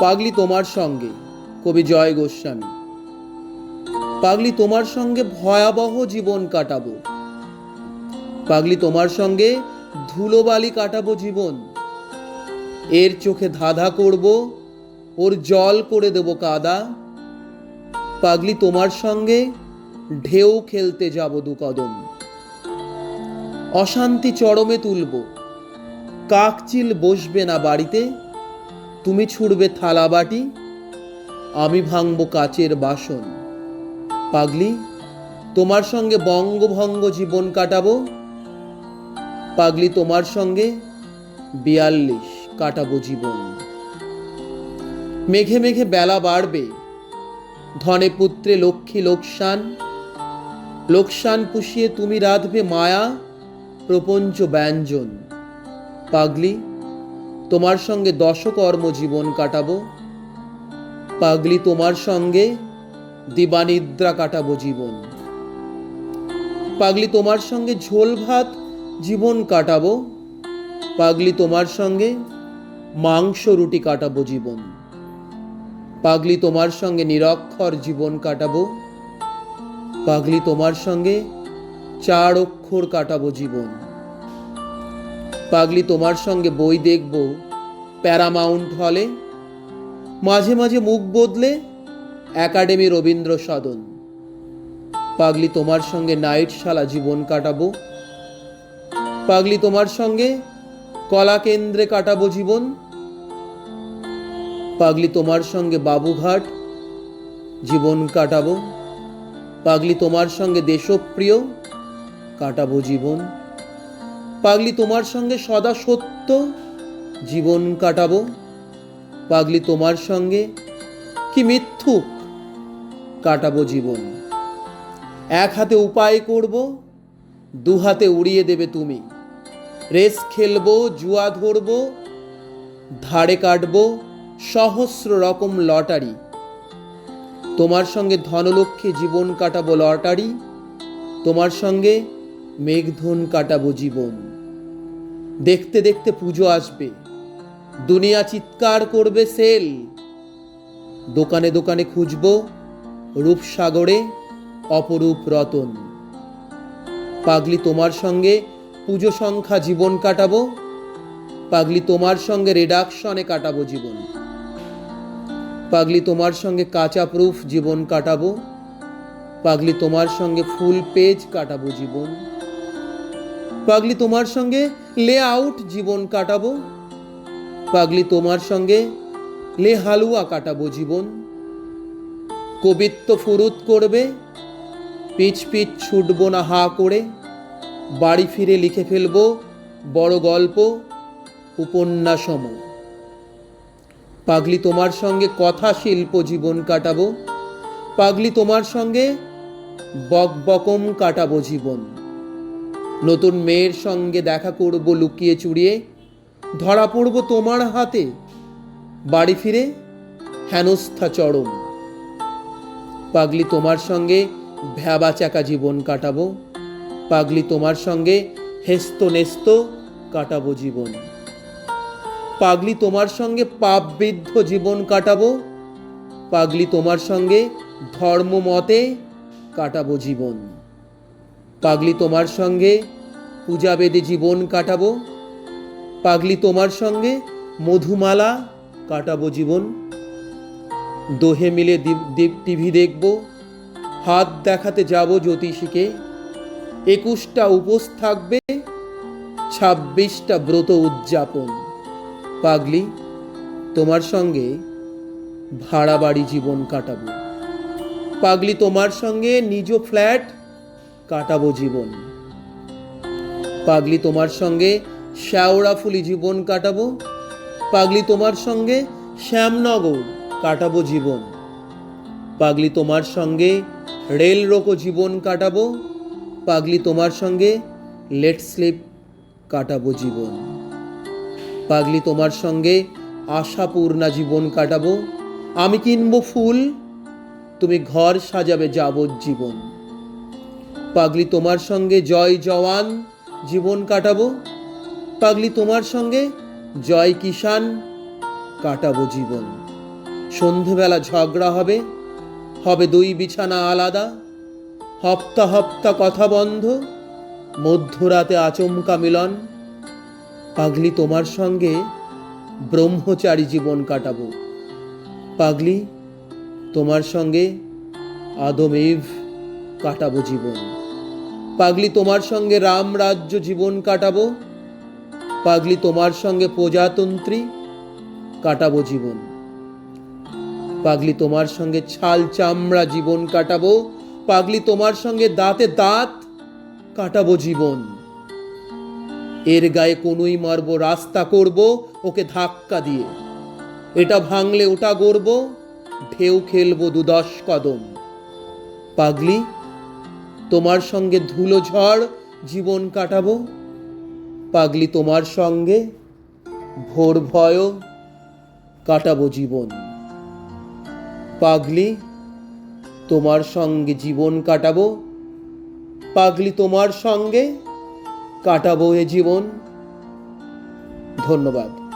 পাগলি তোমার সঙ্গে, কবি জয় গোস্বামী। পাগলি তোমার সঙ্গে ভয়াবহ জীবন কাটাবো। পাগলি তোমার সঙ্গে ধুলোবালি কাটাবো জীবন। এর চোখে ধাঁধা করব, ওর জল করে দেব কাদা। পাগলি তোমার সঙ্গে ঢেউ খেলতে যাব দু কদম। অশান্তি চরমে তুলব, কাকচিল বসবে না বাড়িতে। তুমি ছুড়বে থালা বাটি, আমি ভাঙবো কাচের বাসন। পাগলি, তোমার সঙ্গে বঙ্গভঙ্গ জীবন কাটাবো। পাগলি, তোমার সঙ্গে বিয়াল্লিশ কাটাবো জীবন। মেঘে মেঘে বেলা বাড়বে, ধনে পুত্রে লক্ষ্মী লোকসান। লোকসান পুষিয়ে তুমি রাধবে মায়া, প্রপঞ্চ ব্যঞ্জন। পাগলি তোমার সঙ্গে দশকর্ম জীবন কাটাবো। পাগলি, তোমার সঙ্গে দিবানিদ্রা কাটাবো জীবন। পাগলি, তোমার সঙ্গে ঝোল ভাত জীবন কাটাবো। পাগলি, তোমার সঙ্গে মাংস, রুটি কাটাবো জীবন। পাগলি, তোমার সঙ্গে নিরক্ষর জীবন কাটাবো। পাগলি, তোমার সঙ্গে চার অক্ষর কাটাবো জীবন। পাগলি তোমার সঙ্গে বই দেখব, প্যারামাউন্ট হলে। মাঝে মাঝে মুখ বদলে একাডেমি রবীন্দ্র সদন। পাগলি তোমার সঙ্গে নাইটশালা জীবন কাটাবো। পাগলি তোমার সঙ্গে কলা কেন্দ্রে কাটাবো জীবন। পাগলি তোমার সঙ্গে বাবুঘাট জীবন কাটাবো। পাগলি তোমার সঙ্গে দেশপ্রিয় কাটাবো জীবন। পাগলি তোমার সঙ্গে সদা সত্য জীবন কাটাবো। পাগলি তোমার সঙ্গে কি মিথ্যুক কাটাবো জীবন। এক হাতে উপায় করব, দু হাতে উড়িয়ে দেবে তুমি। রেস খেলব, জুয়া ধরবো, ধারে কাটবো, সহস্র রকম লটারি। তোমার সঙ্গে ধনলক্ষ্মী জীবন কাটাবো লটারি। তোমার সঙ্গে মেঘধন কাটাবো জীবন। দেখতে দেখতে পুজো আসবে। দুনিয়া চিৎকার করবে সেল। দোকানে দোকানে খুঁজবো রূপসাগরে অপরূপ রতন। পাগলি তোমার সঙ্গে পুজো সংখ্যা জীবন কাটাবো। পাগলি তোমার সঙ্গে রেডাকশনে কাটাবো জীবন। পাগলি তোমার সঙ্গে কাঁচা প্রুফ জীবন কাটাবো। পাগলি তোমার সঙ্গে ফুল পেজ কাটাবো জীবন। পাগলি তোমার সঙ্গে লে আউট জীবন কাটাবো। পাগলি তোমার সঙ্গে লে হালুয়া কাটাবো জীবন। কবিত্ব ফুরুত করবে, পিচ পিচ ছুটবো না হা করে। বাড়ি ফিরে লিখে ফেলব বড় গল্প, উপন্যাসম। পাগলি তোমার সঙ্গে কথা শিল্প জীবন কাটাবো। পাগলি তোমার সঙ্গে বক বকম কাটাবো জীবন। নতুন মেয়ের সঙ্গে দেখা করব লুকিয়ে চুড়িয়ে। ধরা পড়ব তোমার হাতে। বাড়ি ফিরে হেনস্থা চরম। পাগলি তোমার সঙ্গে ভ্যাবা চাকা জীবন কাটাবো। পাগলি তোমার সঙ্গে হেস্ত নেস্ত কাটাবো জীবন। পাগলি তোমার সঙ্গে পাপবিদ্ধ জীবন কাটাবো। পাগলি তোমার সঙ্গে ধর্ম মতে কাটাবো জীবন। পাগলি তোমার সঙ্গে পূজা বেদে জীবন কাটাবো। পাগলি তোমার সঙ্গে মধুমালা কাটাবো জীবন। দোহে মিলে টিভি দেখব, হাত দেখাতে যাব জ্যোতিষীকে। একুশটা উপোস থাকবে, ছাব্বিশটা ব্রত উদযাপন। পাগলি তোমার সঙ্গে ভাড়া বাড়ি জীবন কাটাবো। পাগলি তোমার সঙ্গে নিজ ফ্ল্যাট কাটাবো জীবন। পাগলি তোমার সঙ্গে শ্যাওড়াফুলি জীবন কাটাবো। পাগলি তোমার সঙ্গে শ্যামনগর কাটাবো জীবন। পাগলি তোমার সঙ্গে রেল রোকো জীবন কাটাবো। পাগলি তোমার সঙ্গে লেট স্লিপ কাটাবো জীবন। পাগলি তোমার সঙ্গে আশাপূর্ণা জীবন কাটাবো। আমি কিনবো ফুল, তুমি ঘর সাজাবে যাবজ্জীবন। পাগলি তোমার সঙ্গে জয় জওয়ান, জীবন কাটাবো। পাগলি তোমার সঙ্গে জয় কিষান কাটাবো জীবন। সন্ধেবেলা ঝগড়া হবে হবে দুই বিছানা আলাদা। হপ্তা হপ্তা কথা বন্ধ, মধ্যরাতে আচমকা মিলন। পাগলি তোমার সঙ্গে ব্রহ্মচারী জীবন কাটাবো। পাগলি তোমার সঙ্গে আদমেভ কাটাবো জীবন। পাগলি তোমার সঙ্গে রাম রাজ্য জীবন কাটাবো। পাগলি তোমার সঙ্গে প্রজাতন্ত্রী কাটাবো জীবন। পাগলি তোমার সঙ্গে ছাল চামড়া জীবন কাটাবো। পাগলি তোমার সঙ্গে দাঁতে দাঁত কাটাবো জীবন। এর গায়ে কোনোই মারব, রাস্তা করব, ওকে ধাক্কা দিয়ে। এটা ভাঙলে ওটা গড়ব, ঢেউ খেলব দুদশ কদম। পাগলি তোমার সঙ্গে ধুলো ঝড় জীবন কাটাবো। পাগলি তোমার সঙ্গে ভোর ভয় কাটাবো জীবন। পাগলি তোমার সঙ্গে জীবন কাটাবো। পাগলি তোমার সঙ্গে কাটাবো এ জীবন। ধন্যবাদ।